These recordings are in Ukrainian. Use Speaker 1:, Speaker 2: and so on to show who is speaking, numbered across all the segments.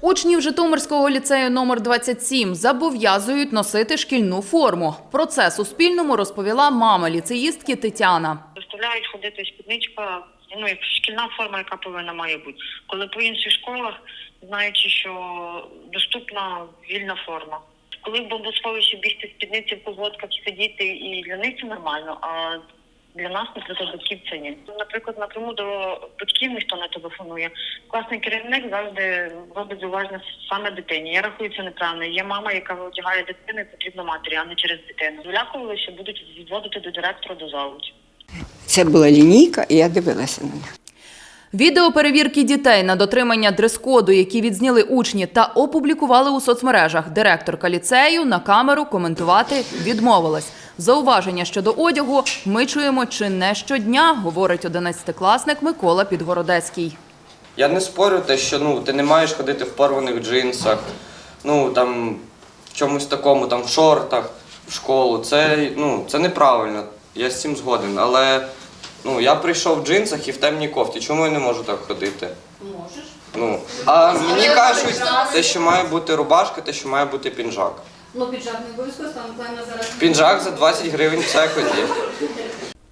Speaker 1: Учнів Житомирського ліцею номер 27 зобов'язують носити шкільну форму. Про це Суспільному розповіла мама ліцеїстки Тетяна.
Speaker 2: заставляють ходити спідничка, ну як шкільна форма, яка повинна має бути. Коли по інших школах, знаючи, що доступна вільна форма. Коли в бомбосховищі бігти спідниці в колготках сидіти, і для них це нормально, а для нас, наприклад, батьків це ні. Наприклад, напряму до батьків ніхто не телефонує. Класний керівник завжди робить зауваження саме дитині. Я рахую це неправильно. Є мама, яка одягає дитину, і потрібно матері, а не через дитину. Залякували, що будуть відводити до директора до завуч.
Speaker 3: Це була лінійка, і я дивилася на них.
Speaker 1: Відео перевірки дітей на дотримання дрес-коду, які відзняли учні та опублікували у соцмережах. Директорка ліцею на камеру коментувати відмовилась. Зауваження щодо одягу ми чуємо чи не щодня, говорить одинадцятикласник Микола Підгородецький.
Speaker 4: Я не спорю те, що ну, ти не маєш ходити в порваних джинсах, ну там в чомусь такому, там в шортах, в школу. Це, ну, це неправильно. Я з цим згоден. Але ну, я прийшов в джинсах і в темній кофті. Чому я не можу так ходити? Можеш. Ну, а мені кажуть, те, що має бути рубашка, те, що має бути пінжак.
Speaker 5: Ну, піджак не обов'язково там певно зараз.
Speaker 4: Пінжак за 20 гривень в секунді.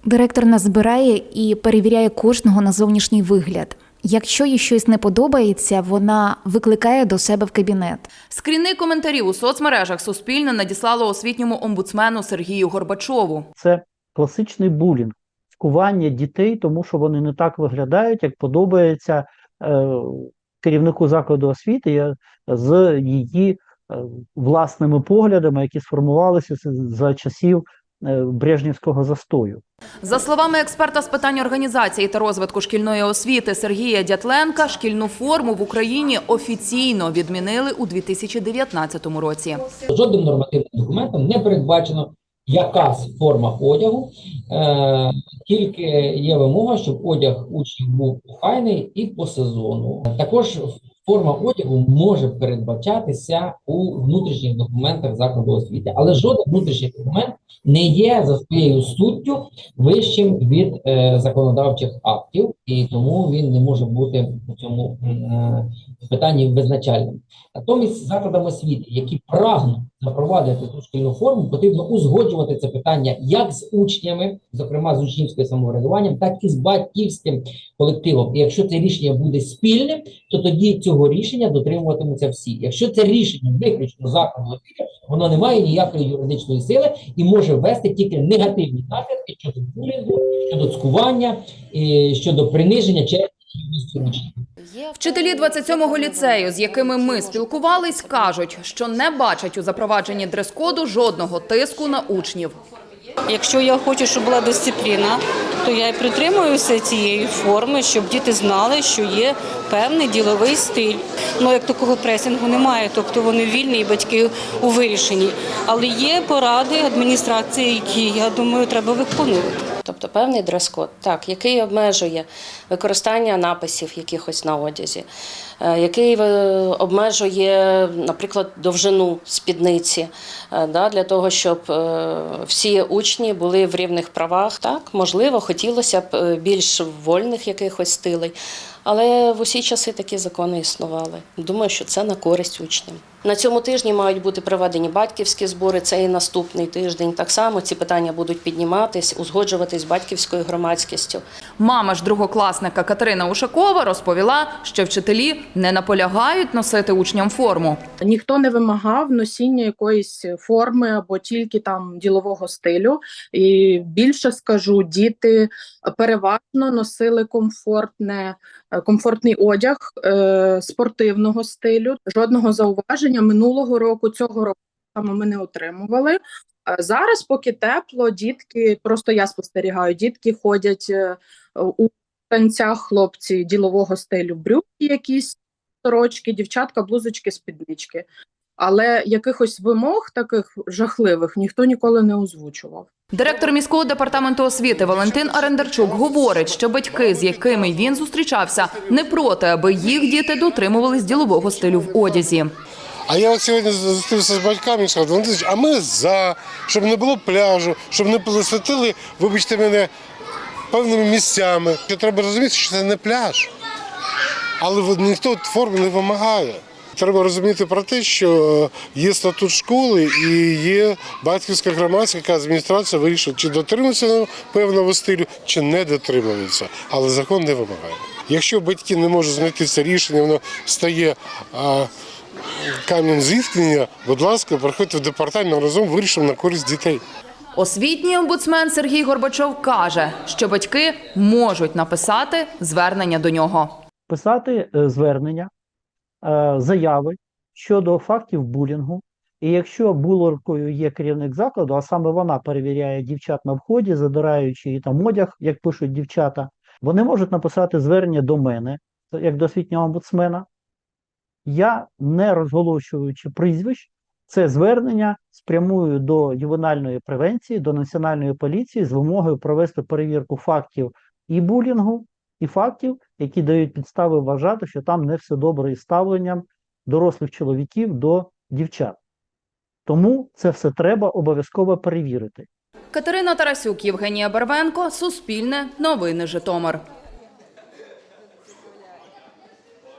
Speaker 6: Директор нас збирає і перевіряє кожного на зовнішній вигляд. Якщо їй щось не подобається, вона викликає до себе в кабінет.
Speaker 1: Скріни коментарів у соцмережах Суспільне надіслало освітньому омбудсмену Сергію Горбачову.
Speaker 7: це класичний булінг, цькування дітей, тому що вони не так виглядають, як подобається е, керівнику закладу освіти з її власними поглядами, які сформувалися за часів е, Брежнівського застою.
Speaker 1: За словами експерта з питань організації та розвитку шкільної освіти Сергія Дятленка, шкільну форму в Україні офіційно відмінили у 2019 році.
Speaker 8: Жодним нормативним документом не передбачено якась форма одягу, е, тільки є вимога, щоб одяг учнів був охайний і по сезону. Також форма одягу може передбачатися у внутрішніх документах закладу освіти, але жоден внутрішній документ не є за своєю суттю вищим від е, законодавчих актів, і тому він не може бути у цьому е, питанні визначальним. Натомість закладам освіти, які прагнуть запровадити ту шкільну форму, потрібно узгоджувати це питання як з учнями, зокрема з учнівським самоврядуванням, так і з батьківським колективом. І якщо це рішення буде спільним, то тоді цього рішення дотримуватимуться всі. Якщо це рішення виключно освіти, воно не має ніякої юридичної сили і може ввести тільки негативні наслідки щодо булінгу, щодо цькування, і щодо приниження честі.
Speaker 1: Вчителі 27-го ліцею, з якими ми спілкувались, кажуть, що не бачать у запровадженні дрес-коду жодного тиску на учнів.
Speaker 9: Якщо я хочу, щоб була дисципліна, то я і притримуюся цієї форми, щоб діти знали, що є певний діловий стиль. Ну як такого пресінгу немає, тобто вони вільні і батьки у вирішенні. Але є поради адміністрації, які я думаю, треба виконувати.
Speaker 10: Тобто певний дрес-код, так, який обмежує використання написів якихось на одязі, е, який е, обмежує, наприклад, довжину спідниці, е, да, для того, щоб всі учні були в рівних правах. Так, можливо, хотілося б більш вольних якихось стилей, але в усі часи такі закони існували. Думаю, що це на користь учням. На цьому тижні мають бути проведені батьківські збори. Це і наступний тиждень. Так само ці питання будуть підніматись, узгоджуватись з батьківською громадськістю.
Speaker 1: Мама ж другокласника Катерина Ушакова розповіла, що вчителі не наполягають носити учням форму.
Speaker 11: Ніхто не вимагав носіння якоїсь форми або тільки там ділового стилю. І більше скажу, діти переважно носили комфортне, е, комфортний одяг е, спортивного стилю. Жодного зауваження минулого року, цього року саме ми не отримували. А Зараз, поки тепло, дітки просто я спостерігаю, дітки ходять е, у танцях, хлопці ділового стилю, брюки якісь сорочки, дівчатка, блузочки, спіднички. Але якихось вимог таких жахливих ніхто ніколи не озвучував.
Speaker 1: Директор міського департаменту освіти Валентин Арендарчук говорить, що батьки, з якими він зустрічався, не проти, аби їх діти дотримувались ділового стилю в одязі.
Speaker 12: А я от сьогодні зустрівся з батьками і сказав, Валентин, а ми за, щоб не було пляжу, щоб не посвятили, вибачте мене, певними місцями. Що треба розуміти, що це не пляж, але ніхто форми не вимагає. Треба розуміти про те, що є статут школи і є батьківська громадська яка адміністрація вирішує, чи дотримується певного стилю, чи не дотримується. Але закон не вимагає. Якщо батьки не можуть знайти це рішення, воно стає камінь зіткнення, будь ласка, приходьте в департамент разом вирішимо на користь дітей.
Speaker 1: Освітній омбудсмен Сергій Горбачов каже, що батьки можуть написати звернення до нього.
Speaker 7: писати е, звернення, е, заяви щодо фактів булінгу. І якщо булоркою є керівник закладу, а саме вона перевіряє дівчат на вході, задираючи і там одяг, як пишуть дівчата, вони можуть написати звернення до мене, як до освітнього омбудсмена. Я, не розголошуючи прізвищ, це звернення спрямую до ювенальної превенції, до національної поліції з вимогою провести перевірку фактів і булінгу, і фактів, які дають підстави вважати, що там не все добре із ставленням дорослих чоловіків до дівчат. Тому це все треба обов'язково перевірити.
Speaker 1: Катерина Тарасюк, Євгенія Барвенко, Суспільне, Новини Житомир.